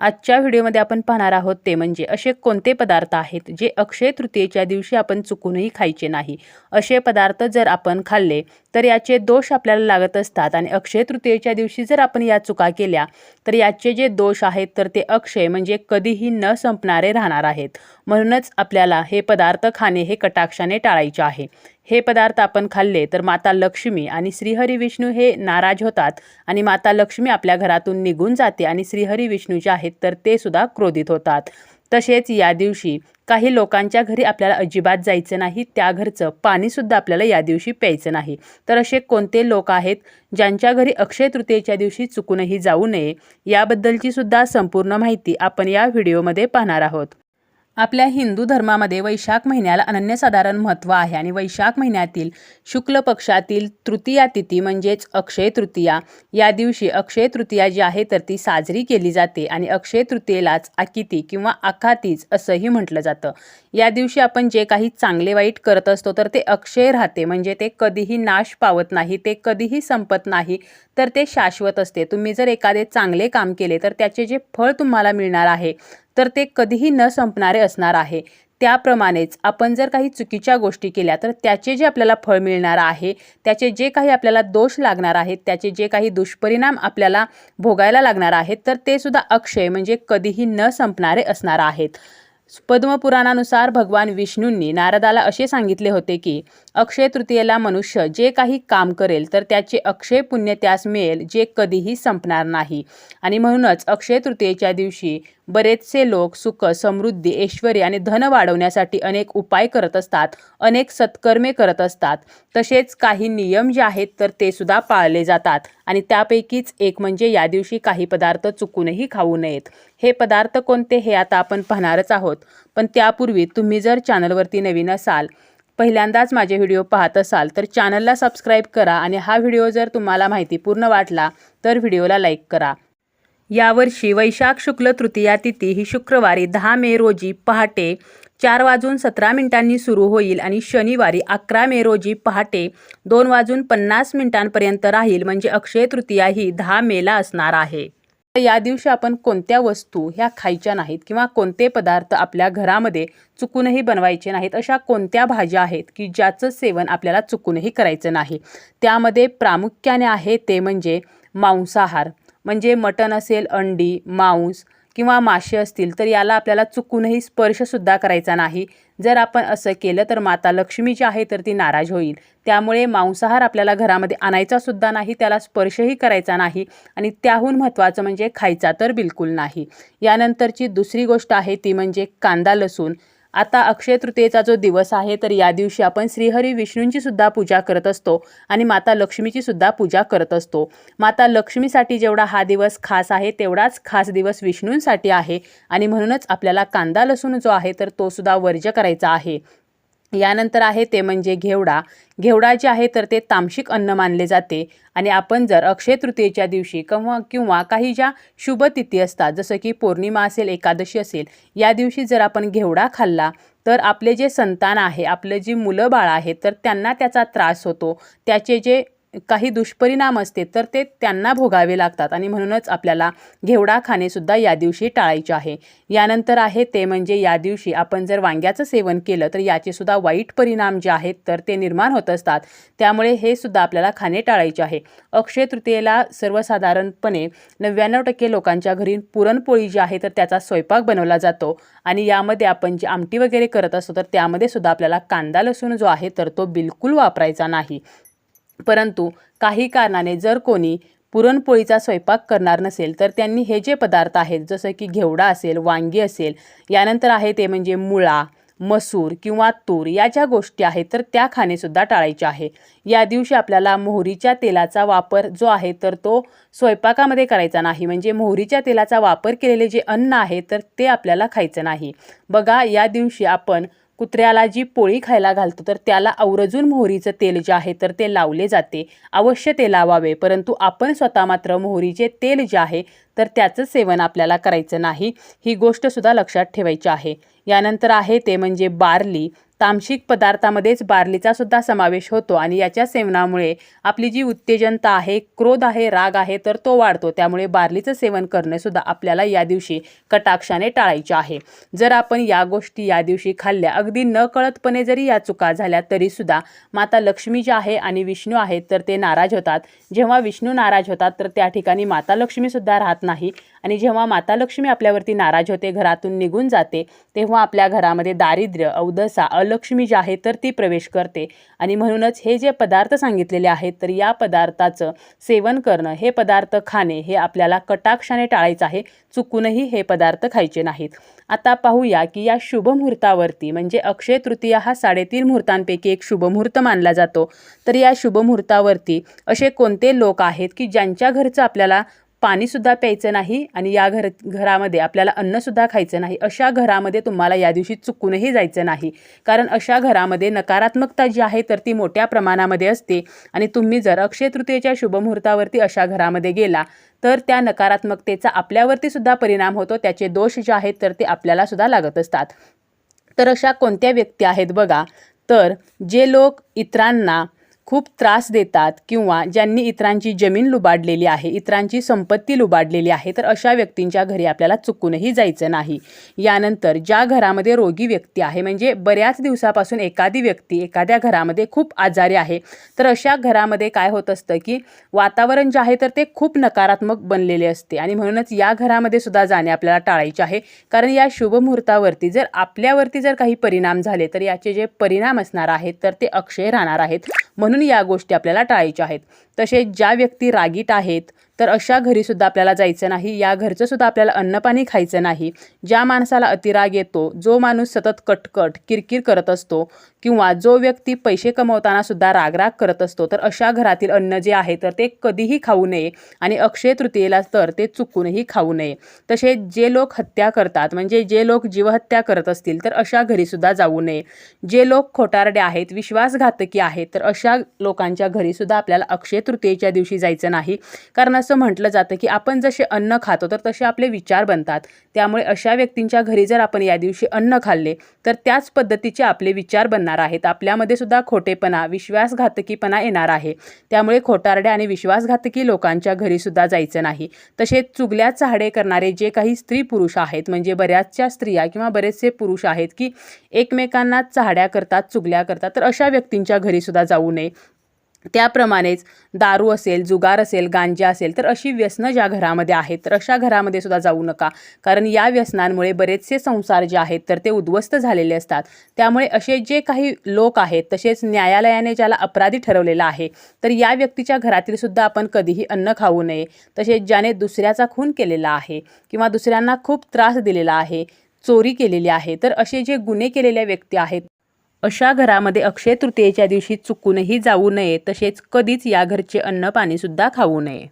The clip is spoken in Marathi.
आजच्या व्हिडिओमध्ये आपण पाहणार आहोत ते म्हणजे असे कोणते पदार्थ आहेत जे अक्षय तृतीयेच्या दिवशी आपण चुकूनही खायचे नाही? असे पदार्थ जर आपण खाल्ले तर याचे दोष आपल्याला लागत असतात. आणि अक्षय तृतीयेच्या दिवशी जर आपण या चुका केल्या तर याचे जे दोष आहेत तर ते अक्षय म्हणजे कधीही न संपणारे राहणार आहेत. म्हणूनच आपल्याला हे पदार्थ खाणे हे कटाक्षाने टाळायचे आहे. हे पदार्थ आपण खाल्ले तर माता लक्ष्मी आणि श्रीहरी विष्णू हे नाराज होतात आणि माता लक्ष्मी आपल्या घरातून निघून जाते आणि श्रीहरी विष्णू जे आहेत तर ते सुद्धा क्रोधित होतात. तसेच या दिवशी काही लोकांच्या घरी आपल्याला अजिबात जायचं नाही त्या घरचं पाणीसुद्धा आपल्याला या दिवशी प्यायचं नाही. तर असे कोणते लोक आहेत ज्यांच्या घरी अक्षय तृतीयेच्या दिवशी चुकूनही जाऊ नये याबद्दलची सुद्धा संपूर्ण माहिती आपण या व्हिडिओमध्ये पाहणार आहोत. आपल्या हिंदू धर्मामध्ये वैशाख महिन्याला अनन्यसाधारण महत्त्व आहे आणि वैशाख महिन्यातील शुक्ल पक्षातील तृतीया तिथी म्हणजेच अक्षय तृतीया. या दिवशी अक्षय तृतीया जी आहे तर ती साजरी केली जाते आणि अक्षय तृतीयेलाच आकिती किंवा आखातीच असंही म्हटलं जातं. या दिवशी आपण जे काही चांगले वाईट करत असतो तर ते अक्षय राहते म्हणजे ते कधीही नाश पावत नाही ते कधीही संपत नाही तर ते शाश्वत असते. तुम्ही जर एखादे चांगले काम केले तर त्याचे जे फळ तुम्हाला मिळणार आहे तर ते कधीही न संपणारे असणार आहे. त्याप्रमाणेच आपण जर काही चुकीच्या गोष्टी केल्या तर त्याचे जे आपल्याला फळ मिळणार आहे त्याचे जे काही आपल्याला दोष लागणार आहेत त्याचे जे काही दुष्परिणाम आपल्याला भोगायला लागणार आहेत तर ते सुद्धा अक्षय म्हणजे कधीही न संपणारे असणार आहेत. पद्मपुराणानुसार भगवान विष्णूंनी नारदाला असे सांगितले होते की अक्षय तृतीयेला मनुष्य जे काही काम करेल तर त्याचे अक्षय पुण्य त्यास मिळेल जे कधीही संपणार नाही. आणि म्हणूनच अक्षय तृतीयेच्या दिवशी बरेचसे लोक सुख समृद्धी ऐश्वर्य आणि धन वाढवण्यासाठी अनेक उपाय करत असतात अनेक सत्कर्मे करत असतात. तसेच काही नियम जे आहेत तर ते सुद्धा पाळले जातात. आणि त्यापैकीच एक म्हणजे या दिवशी काही पदार्थ चुकूनही खाऊ नयेत. हे पदार्थ कोणते हे आता आपण पाहणारच आहोत. पण त्यापूर्वी तुम्ही जर चॅनलवरती नवीन असाल पहिल्यांदाच माझे व्हिडिओ पाहत असाल तर चॅनलला सबस्क्राईब करा आणि हा व्हिडिओ जर तुम्हाला माहिती पूर्ण वाटला तर व्हिडिओला लाईक करा. यावर्षी वैशाख शुक्ल तृतीया तिथी ही शुक्रवारी दहा मे रोजी पहाटे चार वाजून सतरा मिनिटांनी सुरू होईल आणि शनिवारी अकरा मे रोजी पहाटे दोन वाजून पन्नास मिनिटांपर्यंत राहील म्हणजे अक्षय तृतीया ही दहा मेला असणार आहे. या दिवशी आपण कोणत्या वस्तू ह्या खायच्या नाहीत किंवा कोणते पदार्थ आपल्या घरामध्ये चुकूनही बनवायचे नाहीत अशा कोणत्या भाज्या आहेत की ज्याचं सेवन आपल्याला चुकूनही करायचं नाही? त्यामध्ये प्रामुख्याने आहे ते म्हणजे मांसाहार. म्हणजे मटण असेल अंडी मांस किंवा मासे असतील तर याला आपल्याला चुकूनही स्पर्शसुद्धा करायचा नाही. जर आपण असं केलं तर माता लक्ष्मी जी आहे तर ती नाराज होईल. त्यामुळे मांसाहार आपल्याला घरामध्ये आणायचासुद्धा नाही त्याला स्पर्शही करायचा नाही आणि त्याहून महत्त्वाचं म्हणजे खायचा तर बिलकुल नाही. यानंतरची दुसरी गोष्ट आहे ती म्हणजे कांदा लसूण. आता अक्षय तृतीयेचा जो दिवस आहे तर या दिवशी आपण श्रीहरी विष्णूंची सुद्धा पूजा करत असतो आणि माता लक्ष्मीची सुद्धा पूजा करत असतो. माता लक्ष्मीसाठी जेवढा हा दिवस खास आहे तेवढाच खास दिवस विष्णूंसाठी आहे. आणि म्हणूनच आपल्याला कांदा लसूण जो आहे तर तो सुद्धा वर्ज्य करायचा आहे. यानंतर आहे ते म्हणजे घेवडा. घेवडा जे आहे तर ते तामशिक अन्न मानले जाते. आणि आपण जर अक्षय तृतीयेच्या दिवशी किंवा किंवा काही ज्या शुभ तिथी असतात जसं की पौर्णिमा असेल एकादशी असेल या दिवशी जर आपण घेवडा खाल्ला तर आपले जे संतान आहे आपलं जी मुलं बाळ आहेत तर त्यांना त्याचा त्रास होतो. त्याचे जे काही दुष्परिणाम असते तर ते त्यांना भोगावे लागतात आणि म्हणूनच आपल्याला घेवडा खाणेसुद्धा या दिवशी टाळायचे आहे. यानंतर आहे ते म्हणजे या दिवशी आपण जर वांग्याचं सेवन केलं तर याचेसुद्धा वाईट परिणाम जे आहेत तर ते निर्माण होत असतात. त्यामुळे हे सुद्धा आपल्याला खाणे टाळायचे आहे. अक्षय तृतीयेला सर्वसाधारणपणे नव्याण्णव टक्के लोकांच्या घरी पुरणपोळी जी आहे तर त्याचा स्वयंपाक बनवला जातो आणि यामध्ये आपण जी आमटी वगैरे करत असतो तर त्यामध्ये सुद्धा आपल्याला कांदा लसूण जो आहे तर तो बिलकुल वापरायचा नाही. परंतु काही कारणाने जर कोणी पुरणपोळीचा स्वयंपाक करणार नसेल तर त्यांनी हे जे पदार्थ आहेत जसं की घेवडा असेल वांगी असेल यानंतर आहे ते म्हणजे मुळा मसूर किंवा तूर या ज्या गोष्टी आहेत तर त्या खाणेसुद्धा टाळायचे आहे. या दिवशी आपल्याला मोहरीच्या तेलाचा वापर जो आहे तर तो स्वयंपाकामध्ये करायचा नाही. म्हणजे मोहरीच्या तेलाचा वापर केलेले जे अन्न आहे तर ते आपल्याला खायचं नाही. बघा या दिवशी आपण कुत्र्याला जी पोळी खायला घालतो तर त्याला आवर्जून मोहरीचं तेल जे आहे तर ते लावले जाते. अवश्य ते लावावे परंतु आपण स्वतः मात्र मोहरीचे तेल जे आहे तर त्याचं सेवन आपल्याला करायचं नाही. ही गोष्टसुद्धा लक्षात ठेवायची आहे. यानंतर आहे ते म्हणजे बार्ली. तामसिक पदार्थामध्येच बार्लीचा सुद्धा समावेश होतो आणि याच्या सेवनामुळे आपली जी उत्तेजनता आहे क्रोध आहे राग आहे तर तो वाढतो. त्यामुळे बार्लीचं सेवन करणंसुद्धा आपल्याला या दिवशी कटाक्षाने टाळायचे आहे. जर आपण या गोष्टी या दिवशी खाल्ल्या अगदी न कळतपणे जरी या चुका झाल्या तरीसुद्धा माता लक्ष्मी ज्या आहे आणि विष्णू आहेत तर ते नाराज होतात. जेव्हा विष्णू नाराज होतात तर त्या ठिकाणी माता लक्ष्मीसुद्धा राहत नाही. आणि जेव्हा माता लक्ष्मी आपल्यावरती नाराज होते घरातून निघून जाते तेव्हा आपल्या घरामध्ये दारिद्र्य अवदसा लक्ष्मी जी आहे तर ती प्रवेश करते. आणि म्हणूनच हे जे पदार्थ सांगितलेले आहेत तर या पदार्थाचं सेवन करणं हे पदार्थ खाणे हे आपल्याला कटाक्षाने टाळायचं आहे. चुकूनही हे पदार्थ खायचे नाहीत. आता पाहूया की या शुभ मुहूर्तावरती म्हणजे अक्षय तृतीया हा साडेतीन मुहूर्तांपैकी एक शुभ मुहूर्त मानला जातो. तर या शुभ मुहूर्तावरती असे कोणते लोक आहेत की ज्यांच्या घरचं आपल्याला पाणीसुद्धा प्यायचं नाही आणि या घर घरामध्ये आपल्याला अन्नसुद्धा खायचं नाही अशा घरामध्ये तुम्हाला या दिवशी चुकूनही जायचं नाही. कारण अशा घरामध्ये नकारात्मकता जी आहे तर ती मोठ्या प्रमाणामध्ये असते. आणि तुम्ही जर अक्षय तृतीयेच्या शुभमुहूर्तावरती अशा घरामध्ये गेला तर त्या नकारात्मकतेचा आपल्यावरती सुद्धा परिणाम होतो. त्याचे दोष जे आहेत तर ते आपल्याला सुद्धा लागत असतात. तर अशा कोणत्या व्यक्ती आहेत बघा. तर जे लोक इतरांना खूप त्रास देतात किंवा ज्यांनी इतरांची जमीन लुबाडलेली आहे इतरांची संपत्ती लुबाडलेली आहे तर अशा व्यक्तींच्या घरी आपल्याला चुकूनही जायचं नाही. यानंतर ज्या घरामध्ये रोगी व्यक्ती आहे म्हणजे बऱ्याच दिवसापासून एखादी व्यक्ती एखाद्या घरामध्ये खूप आजारी आहे तर अशा घरामध्ये काय होत असतं की वातावरण जे आहे तर ते खूप नकारात्मक बनलेले असते. आणि म्हणूनच या घरामध्ये सुद्धा जाणे आपल्याला टाळायचे आहे. कारण या शुभ मुहूर्तावरती जर आपल्यावरती जर काही परिणाम झाले तर याचे जे परिणाम असणार आहेत तर ते अक्षय राहणार आहेत. म्हणून या गोष्टी आपल्याला टाळायच्या आहेत. तसेच ज्या व्यक्ती रागीट आहेत तर अशा घरीसुद्धा आपल्याला जायचं नाही. या घरचं सुद्धा आपल्याला अन्नपाणी खायचं नाही. ज्या माणसाला अतिराग येतो जो माणूस सतत कटकट किरकिर करत असतो किंवा जो व्यक्ती पैसे कमवताना सुद्धा रागराग करत असतो तर अशा घरातील अन्न जे आहे तर ते कधीही खाऊ नये आणि अक्षय तृतीयेला तर ते चुकूनही खाऊ नये. तसेच जे लोक हत्या करतात म्हणजे जे लोक जीवहत्या करत असतील तर अशा घरीसुद्धा जाऊ नये. जे लोक खोटारडे आहेत विश्वासघातकी आहेत तर अशा लोकांच्या घरीसुद्धा आपल्याला अक्षय तृतीयेच्या दिवशी जायचं नाही. कारण असं म्हटलं जातं की आपण जसे अन्न खातो तर तसे आपले विचार बनतात. त्यामुळे अशा व्यक्तींच्या घरी जर आपण या दिवशी अन्न खाल्ले तर त्याच पद्धतीचे आपले विचार बनणार आहेत. आपल्यामध्ये सुद्धा खोटेपणा विश्वासघातकीपणा येणार आहे. त्यामुळे खोटारड्या आणि विश्वासघातकी लोकांच्या घरी सुद्धा जायचं नाही. तसेच चुगल्या चाहडे करणारे जे काही स्त्री पुरुष आहेत म्हणजे बऱ्याचशा स्त्रिया किंवा बरेचसे पुरुष आहेत की एकमेकांना चाहड्या करतात चुगल्या करतात तर अशा व्यक्तींच्या घरी सुद्धा जाऊ नये. त्याप्रमाणेच दारू असेल जुगार असेल गांजा असेल तर अशी व्यसनं ज्या घरामध्ये आहेत तर अशा घरामध्ये सुद्धा जाऊ नका. कारण या व्यसनांमुळे बरेचसे संसार जे आहेत तर ते उद्ध्वस्त झालेले असतात. त्यामुळे असे जे काही लोक आहेत तसेच न्यायालयाने ज्याला अपराधी ठरवलेला आहे तर या व्यक्तीच्या घरातील सुद्धा आपण कधीही अन्न खाऊ नये. तसेच ज्याने दुसऱ्याचा खून केलेला आहे किंवा दुसऱ्यांना खूप त्रास दिलेला आहे चोरी केलेली आहे तर असे जे गुन्हे केलेल्या व्यक्ती आहेत अशा घरामध्ये अक्षय तृतीयेच्या दिवशी चुकूनही जाऊ नये तसेच कधीच या घरचे अन्न पाणीसुद्धा खाऊ नये.